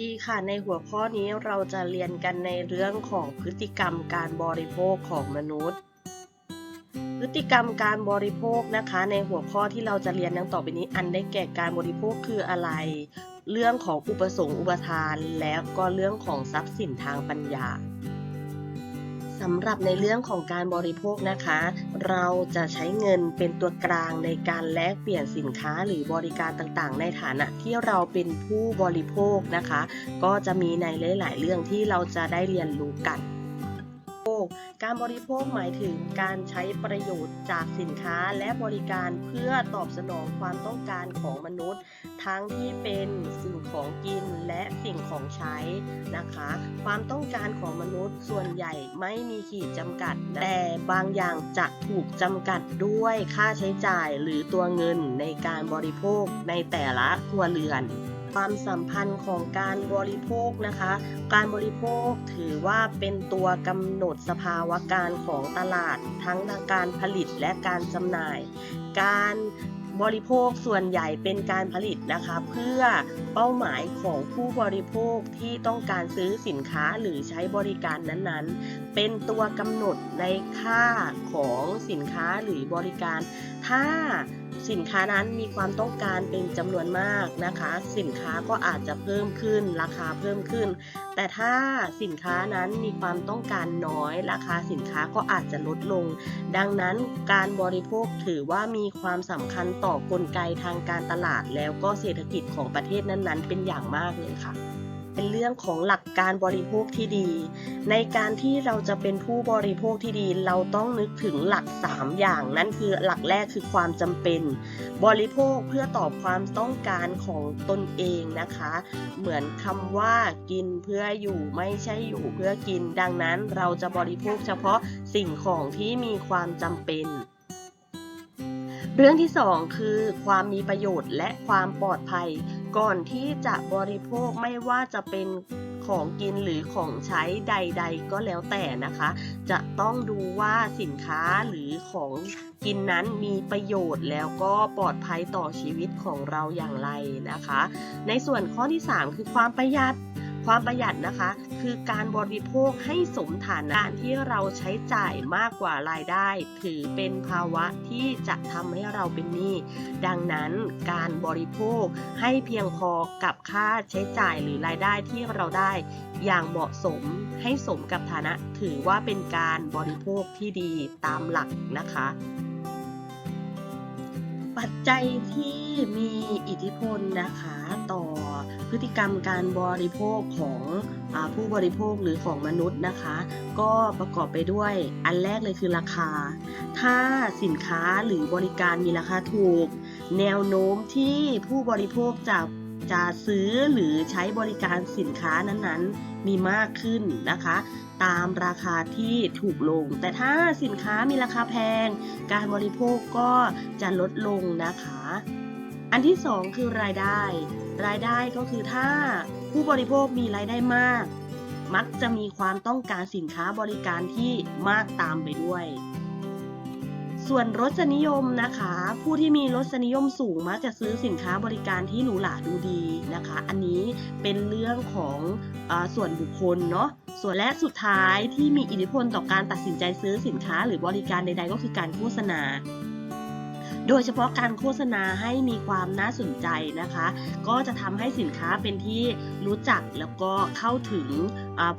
ดีค่ะ ในหัวข้อนี้เราจะเรียนกันในเรื่องของพฤติกรรมการบริโภคของมนุษย์ พฤติกรรมการบริโภคนะคะ ในหัวข้อที่เราจะเรียนดังต่อไปนี้ อันได้แก่การบริโภคคืออะไร เรื่องของอุปสงค์อุปทาน แล้วก็เรื่องของทรัพย์สินทางปัญญา สำหรับในเรื่องของการบริโภคนะคะ เราจะใช้เงินเป็นตัวกลางในการแลกเปลี่ยนสินค้าหรือบริการต่างๆ ในฐานะที่เราเป็นผู้บริโภคนะคะ ก็จะมีในหลาย ๆ เรื่องที่เราจะได้เรียนรู้กัน การบริโภคหมายถึงการใช้ประโยชน์จากสินค้าและบริการเพื่อตอบสนองความต้องการของมนุษย์ ทั้งที่เป็นสิ่งของกินและสิ่งของใช้นะคะ ความต้องการของมนุษย์ส่วนใหญ่ไม่มีขีดจำกัด แต่บางอย่างจะถูกจำกัดด้วยค่าใช้จ่ายหรือตัวเงินในการบริโภคในแต่ละครัวเรือน ความสัมพันธ์ของการบริโภคนะคะ การบริโภคถือว่าเป็นตัวกำหนดสภาวะการของตลาด ทั้งทางการผลิตและการจำหน่าย การบริโภคส่วนใหญ่เป็นการผลิตนะคะ เพื่อเป้าหมายของผู้บริโภคที่ต้องการซื้อสินค้าหรือใช้บริการนั้นๆ เป็นตัวกำหนดในค่าของสินค้าหรือบริการ ถ้า สินค้านั้นมีความต้องการเป็นจำนวนมากนะคะ สินค้าก็อาจจะเพิ่มขึ้น ราคาเพิ่มขึ้น แต่ถ้าสินค้านั้นมีความต้องการน้อย ราคาสินค้าก็อาจจะลดลง ดังนั้นการบริโภคถือว่ามีความสำคัญต่อกลไกทางการตลาดแล้วก็เศรษฐกิจของประเทศนั้นๆ เป็นอย่างมากเลยค่ะ เป็นเรื่องของหลักการบริโภคที่ดี ในการที่เราจะเป็นผู้บริโภคที่ดี เราต้องนึกถึงหลัก 3 อย่าง นั่นคือหลักแรกคือความจำเป็น บริโภคเพื่อตอบความต้องการของตนเองนะคะ เหมือนคำว่ากินเพื่ออยู่ไม่ใช่อยู่เพื่อกิน ดังนั้นเราจะบริโภคเฉพาะสิ่งของที่มีความจำเป็นเรื่องที่ 2 คือความมีประโยชน์และความปลอดภัย ก่อนที่จะบริโภคไม่ว่าจะเป็นของกินหรือของใช้ใด ๆ ก็แล้วแต่นะคะ จะต้องดูว่าสินค้าหรือของกินนั้นมีประโยชน์แล้วก็ปลอดภัยต่อชีวิตของเราอย่างไรนะคะ ในส่วนข้อที่ 3 คือความประหยัด ความประหยัดนะคะ คือการบริโภคให้สมฐานะการที่เราใช้จ่ายมากกว่ารายได้ ถือเป็นภาวะที่จะทำให้เราเป็นหนี้ ดังนั้นการบริโภคให้เพียงพอกับค่าใช้จ่ายหรือรายได้ที่เราได้อย่างเหมาะสมให้สมกับฐานะ ถือว่าเป็นการบริโภคที่ดีตามหลักนะคะ ปัจจัยที่มีอิทธิพลนะคะต่อพฤติกรรมการบริโภคของอผู้บริโภคหรือของมนุษย์นะคะ ก็ประกอบไปด้วยอันแรกเลยคือราคา ถ้าสินค้าหรือบริการมีราคาถูก แนวโน้มที่ผู้บริโภคจะจะซื้อหรือใช้บริการสินค้านั้นๆ มีมากขึ้นนะคะ ตามราคาที่ถูกลง แต่ถ้าสินค้ามีราคาแพง การบริโภคก็จะลดลงนะคะ อันที่สองคือรายได้ รายได้ก็คือถ้าผู้บริโภคมีรายได้มาก มักจะมีความต้องการสินค้าบริการที่มากตามไปด้วย ส่วนรสนิยมนะคะ ผู้ที่มีรสนิยมสูงมักจะซื้อสินค้าบริการที่หรูหราดูดีนะคะ อันนี้เป็นเรื่องของอส่วนบุคคลเนาะส่วนและสุดท้ายที่มีอิทธิพลต่อการตัดสินใจซื้อสินค้าหรือบริการใดๆ ก็คือการโฆษณา โดยเฉพาะการโฆษณาให้มีความน่าสนใจนะคะ ก็จะทำให้สินค้าเป็นที่รู้จักแล้วก็เข้าถึง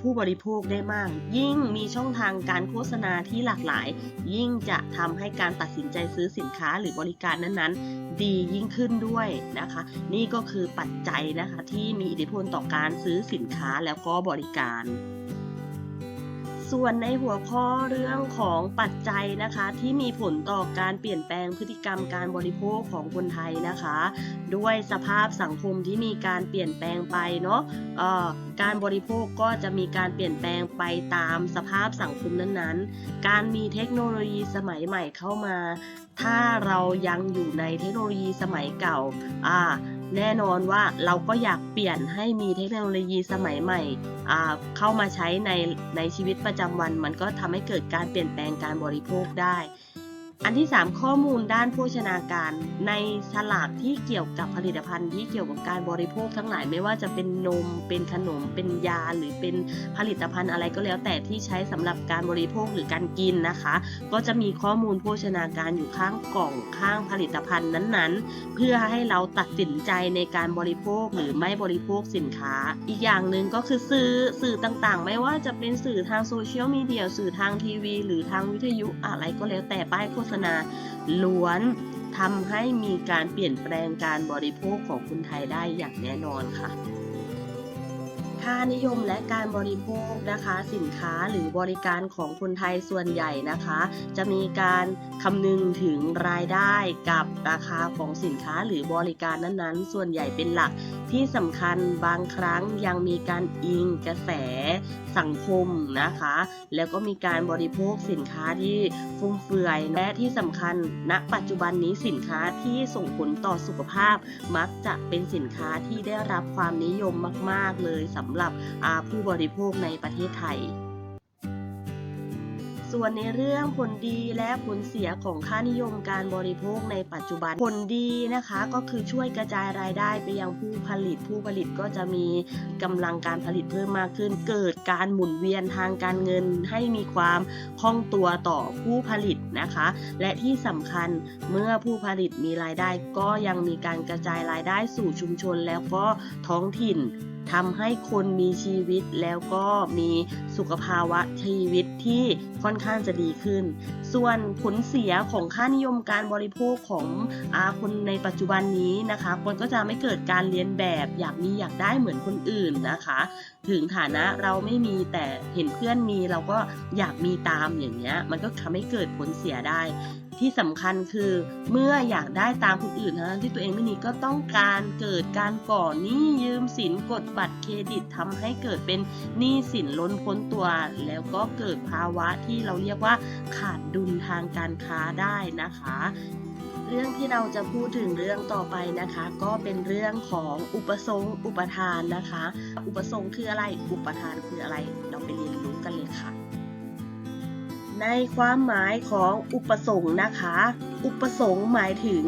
ผู้บริโภคได้มาก ยิ่งมีช่องทางการโฆษณาที่หลากหลาย ยิ่งจะทำให้การตัดสินใจซื้อสินค้าหรือบริการนั้นๆ ดียิ่งขึ้นด้วยนะคะ นี่ก็คือปัจจัยนะคะที่มีอิทธิพลต่อการซื้อสินค้าแล้วก็บริการ ส่วนในหัวข้อเรื่องของปัจจัยนะคะ ที่มีผลต่อการเปลี่ยนแปลงพฤติกรรมการบริโภคของคนไทยนะคะ ด้วยสภาพสังคมที่มีการเปลี่ยนแปลงไปเนาะการบริโภคก็จะมีการเปลี่ยนแปลงไปตามสภาพสังคมนั้นๆ การมีเทคโนโลยีสมัยใหม่เข้ามา ถ้าเรายังอยู่ในเทคโนโลยีสมัยเก่าอ่า แน่นอนว่าเราก็อยากเปลี่ยนให้มีเทคโนโลยีสมัยใหม่เข้ามาใช้ในในชีวิตประจำวัน มันก็ทำให้เกิดการเปลี่ยนแปลงการบริโภคได้ อันที่ 3 ข้อมูลด้านโภชนาการ ในฉลากที่เกี่ยวกับผลิตภัณฑ์ที่เกี่ยวกับการบริโภคทั้งหลายไม่ว่าจะเป็นนม เป็นขนม เป็นยาหรือเป็นผลิตภัณฑ์อะไรก็แล้ว แต่ที่ใช้สำหรับการบริโภคหรือการกินนะคะ ก็จะมีข้อมูลโภชนาการอยู่ข้างกล่องข้างผลิตภัณฑ์นั้นๆ เพื่อให้เราตัดสินใจในการบริโภคหรือไม่บริโภคสินค้า อีกอย่างหนึ่งก็คือสื่อสื่อต่างๆ ไม่ว่าจะเป็นสื่อทางโซเชียลมีเดียสื่อทางทีวี หรือทางวิทยุอะไรก็แล้วแต่ป้ายโฆษษณา ล้วนทำให้มีการเปลี่ยนแปลงการบริโภคของคนไทยได้อย่างแน่นอนค่ะ ค่านิยมและการบริโภคนะคะ สินค้าหรือบริการของคนไทยส่วนใหญ่นะคะ จะมีการคำนึงถึงรายได้กับราคาของสินค้าหรือบริการนั้นๆ ส่วนใหญ่เป็นหลักที่สำคัญบางครั้งยังมีการอิงกระแสสังคมนะคะ แล้วก็มีการบริโภคสินค้าที่ฟุ่มเฟือย และที่สำคัญณปัจจุบันนี้สินค้าที่ส่งผลต่อสุขภาพ มักจะเป็นสินค้าที่ได้รับความนิยมมาก ๆ เลยสำหรับผู้บริโภคในประเทศไทย ส่วนในเรื่องผลดีและผลเสียของค่านิยมการบริโภคในปัจจุบันผลดีนะคะก็คือช่วยกระจายรายได้ไปยังผู้ผลิต ผู้ผลิตก็จะมีกำลังการผลิตเพิ่มมากขึ้น เกิดการหมุนเวียนทางการเงินให้มีความคล่องตัวต่อผู้ผลิตนะคะ และที่สำคัญเมื่อผู้ผลิตมีรายได้ก็ยังมีการกระจายรายได้สู่ชุมชนแล้วก็ท้องถิ่น ทำให้คนมีชีวิตแล้วก็มีสุขภาวะชีวิตที่ค่อนข้างจะดีขึ้น ส่วนผลเสียของค่านิยมการบริโภคของอาคนในปัจจุบันนี้นะคะ คนก็จะไม่เกิดการเรียนแบบอยากมีอยากได้เหมือนคนอื่นนะคะ ถึงฐานะเราไม่มีแต่เห็นเพื่อนมีเราก็อยากมีตามอย่างเงี้ย มันก็ทำให้เกิดผลเสียได้ ที่สำคัญคือเมื่ออยากได้ตามคนอื่นนะที่ตัวเองไม่มีก็ต้องการเกิดการก่อหนี้ยืมสินกดบัตรเครดิตทำให้เกิดเป็นหนี้สินล้นพ้นตัว แล้วก็เกิดภาวะที่เราเรียกว่าขาดดุลทางการค้าได้นะคะ เรื่องที่เราจะพูดถึงเรื่องต่อไปนะคะ ก็เป็นเรื่องของอุปสงค์อุปทานนะคะ อุปสงค์คืออะไร อุปทานคืออะไร เราไปเรียนรู้กันเลยค่ะ ในความหมายของอุปสงค์นะคะ อุปสงค์หมายถึง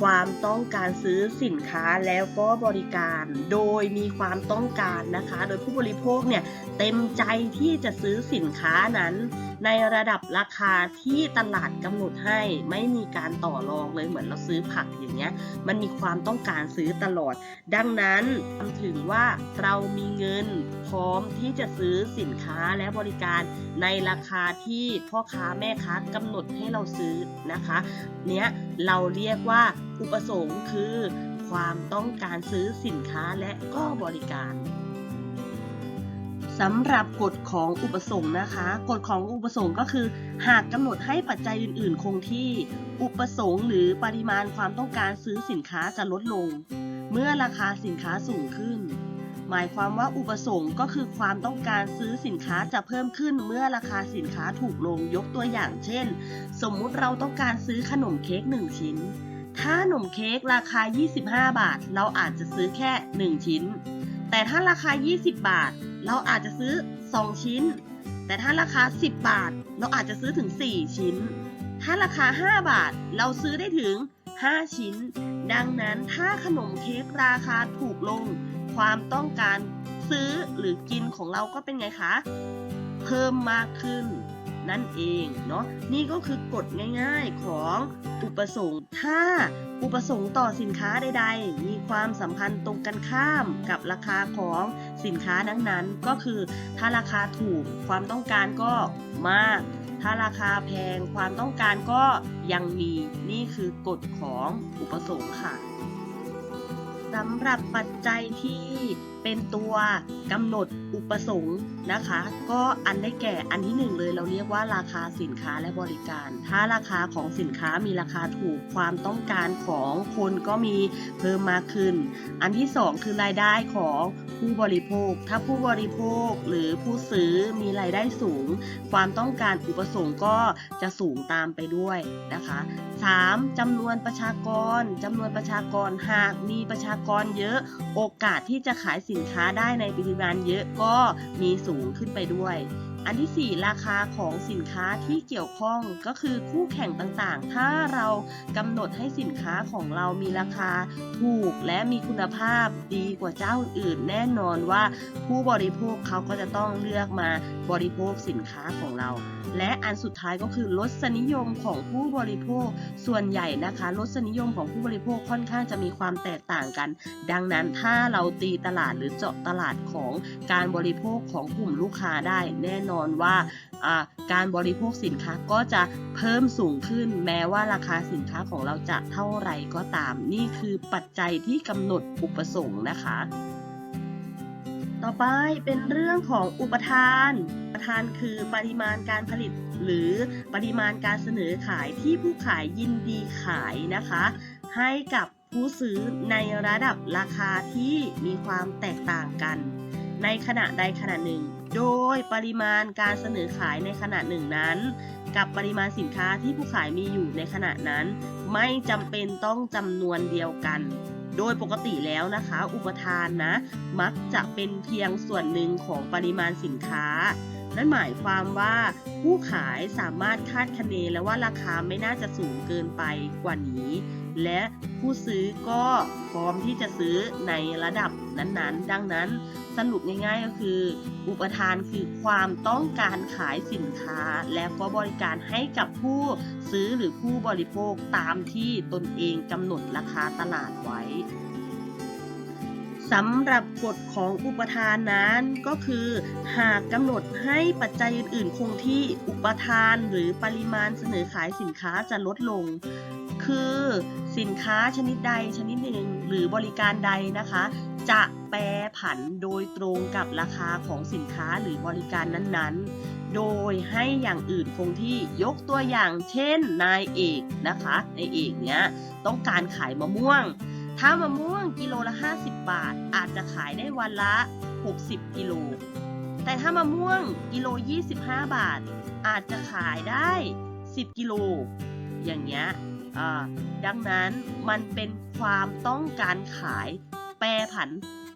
ความต้องการซื้อสินค้าแล้วก็บริการ โดยมีความต้องการนะคะ โดยผู้บริโภคเนี่ยเต็มใจที่จะซื้อสินค้านั้น ในระดับราคาที่ตลาดกำหนดให้ไม่มีการต่อรองเลยเหมือนเราซื้อผักอย่างเงี้ยมันมีความต้องการซื้อตลอด ดังนั้นถึงว่าเรามีเงินพร้อมที่จะซื้อสินค้าและบริการในราคาที่พ่อค้าแม่ค้ากำหนดให้เราซื้อนะคะ เนี้ยเราเรียกว่าอุปสงค์คือความต้องการซื้อสินค้าและก็บริการ สำหรับกฎของอุปสงค์นะคะ กฎของอุปสงค์ก็คือ หากกำหนดให้ปัจจัยอื่น ๆ คงที่ อุปสงค์หรือปริมาณความต้องการซื้อสินค้าจะลดลง เมื่อราคาสินค้าสูงขึ้น หมายความว่าอุปสงค์ก็คือความต้องการซื้อสินค้าจะเพิ่มขึ้น เมื่อราคาสินค้าถูกลงยกตัวอย่างเช่น สมมุติเราต้องการซื้อขนมเค้ก1ชิ้น ถ้าขนมเค้กราคา 25 บาท เราอาจจะซื้อแค่ 1 ชิ้น แต่ถ้าราคา 20 บาท เราอาจจะซื้อ 2 ชิ้น แต่ถ้าราคา 10 บาท เราอาจจะซื้อถึง 4 ชิ้น ถ้าราคา 5 บาท เราซื้อได้ถึง 5 ชิ้น ดังนั้นถ้าขนมเค้กราคาถูกลง ความต้องการซื้อหรือกินของเราก็เป็นไงคะ เพิ่มมากขึ้น นั่นเองเนาะนี่ก็คือกฎง่ายๆของอุปสงค์ถ้าอุปสงค์ต่อสินค้าใดๆ มีความสัมพันธ์ตรงกันข้ามกับราคาของสินค้านั้นๆ ก็คือถ้าราคาถูกความต้องการก็มาก ถ้าราคาแพงความต้องการก็ยังมีนี่คือกฎของอุปสงค์ค่ะ สำหรับปัจจัยที่เป็นตัวกำหนดอุปสงค์นะคะ ก็อันได้แก่อันที่หนึ่งเลยเราเรียกว่าราคาสินค้าและบริการ ถ้าราคาของสินค้ามีราคาถูกความต้องการของคนก็มีเพิ่มมากขึ้น อันที่สองคือรายได้ของผู้บริโภค ถ้าผู้บริโภคหรือผู้ซื้อมีรายได้สูง ความต้องการอุปสงค์ก็จะสูงตามไปด้วยนะคะ 3. จำนวนประชากรจำนวนประชากรหากมีประชากรเยอะ โอกาสที่จะขายสินค้าได้ในปริมาณเยอะก็มีสูงขึ้นไปด้วย อันที่ 4 ราคาของสินค้าที่เกี่ยวข้องก็คือคู่แข่งต่างๆ ถ้าเรากำหนดให้สินค้าของเรามีราคาถูกและมีคุณภาพดีกว่าเจ้าอื่นแน่นอนว่าผู้บริโภคเขาก็จะต้องเลือกมาบริโภคสินค้าของเรา และอันสุดท้ายก็คือรสนิยมของผู้บริโภคส่วนใหญ่นะคะรสนิยมของผู้บริโภคค่อนข้างจะมีความแตกต่างกัน ดังนั้นถ้าเราตีตลาดหรือเจาะตลาดของการบริโภคของกลุ่มลูกค้าได้แน่นอนว่าอ่าการบริโภคสินค้าก็จะเพิ่มสูงขึ้น แม้ว่าราคาสินค้าของเราจะเท่าไหร่ก็ตาม นี่คือปัจจัยที่กำหนดอุปสงค์นะคะ ต่อไปเป็นเรื่องของอุปทานอุปทานคือปริมาณการผลิต หรือปริมาณการเสนอขายที่ผู้ขายยินดีขายนะคะ ให้กับผู้ซื้อในระดับราคาที่มีความแตกต่างกัน ในขณะใดขณะหนึ่ง โดยปริมาณการเสนอขายในขณะหนึ่งนั้น กับปริมาณสินค้าที่ผู้ขายมีอยู่ในขณะนั้น ไม่จำเป็นต้องจำนวนเดียวกัน โดยปกติแล้วนะคะ อุปทานนะ มักจะเป็นเพียงส่วนหนึ่งของปริมาณสินค้า นั่นหมายความว่าผู้ขายสามารถคาดคะเนแล้วว่าราคาไม่น่าจะสูงเกินไปกว่านี้ และผู้ซื้อก็พร้อมที่จะซื้อในระดับนั้นๆ ดังนั้นสรุปง่ายๆก็คือ อุปทานคือความต้องการขายสินค้า และก็บริการให้กับผู้ซื้อหรือผู้บริโภคตามที่ตนเองกำหนดราคาตลาดไว้สำหรับกฎของอุปทานนั้นก็คือ หากกำหนดให้ปัจจัยอื่นๆ คงที่อุปทานหรือปริมาณเสนอขายสินค้าจะลดลง คือสินค้าชนิดใดชนิดหนึ่งหรือบริการใดนะคะ จะแปรผันโดยตรงกับราคาของสินค้าหรือบริการนั้นๆ โดยให้อย่างอื่นคงที่ยกตัวอย่างเช่นนายเอกนะคะนายเอกเนี้ยต้องการขายมะม่วง ถ้ามะม่วงกิโลละ 50 บาท อาจจะขายได้วันละ 60 กิโล แต่ถ้ามะม่วงกิโล 25 บาท อาจจะขายได้ 10 กิโล อย่างเงี้ย ดังนั้นมันเป็นความต้องการขายแปรผัน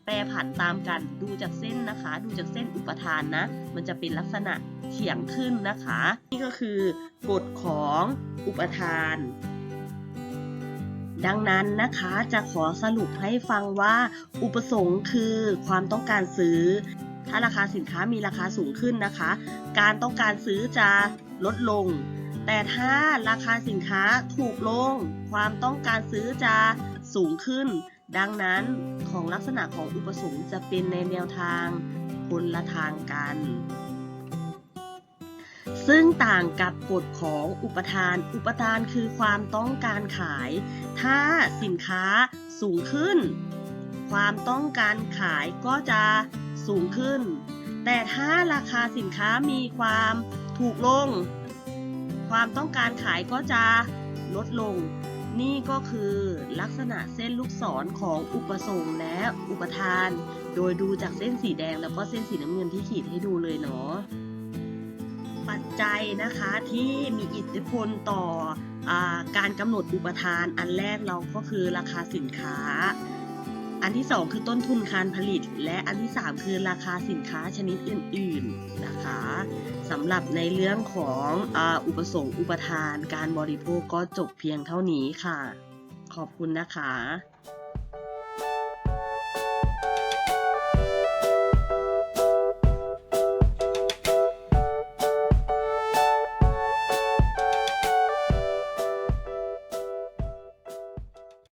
แปรผันตามกันดูจากเส้นนะคะ ดูจากเส้นอุปทานนะ มันจะเป็นลักษณะเฉียงขึ้นนะคะ นี่ก็คือกฎของอุปทาน ดังนั้นนะคะจะขอสรุปให้ฟังว่า อุปสงค์คือความต้องการซื้อ ถ้าราคาสินค้ามีราคาสูงขึ้นนะคะ การต้องการซื้อจะลดลง แต่ถ้าราคาสินค้าถูกลง ความต้องการซื้อจะสูงขึ้น ดังนั้นของลักษณะของอุปสงค์จะเป็นในแนวทางคนละทางกัน ซึ่งต่างกับกฎของอุปทาน อุปทานคือความต้องการขาย ถ้าสินค้าสูงขึ้น ความต้องการขายก็จะสูงขึ้น แต่ถ้าราคาสินค้ามีความถูกลง ความต้องการขายก็จะลดลง นี่ก็คือลักษณะเส้นลูกศรของอุปสงค์และอุปทาน โดยดูจากเส้นสีแดงแล้วก็เส้นสีน้ำเงินที่ขีดให้ดูเลยเนาะปัจจัยนะคะที่มีอิทธิพลต่ออการกำหนดอุปทานอันแรกเราก็คือราคาสินค้า อันที่สองคือต้นทุนการผลิต และอันที่สามคือราคาสินค้าชนิดอื่น ๆนะคะสำหรับในเรื่องของออุปสงค์อุปทาน การบริโภคก็จบเพียงเท่านี้ค่ะ ขอบคุณนะคะ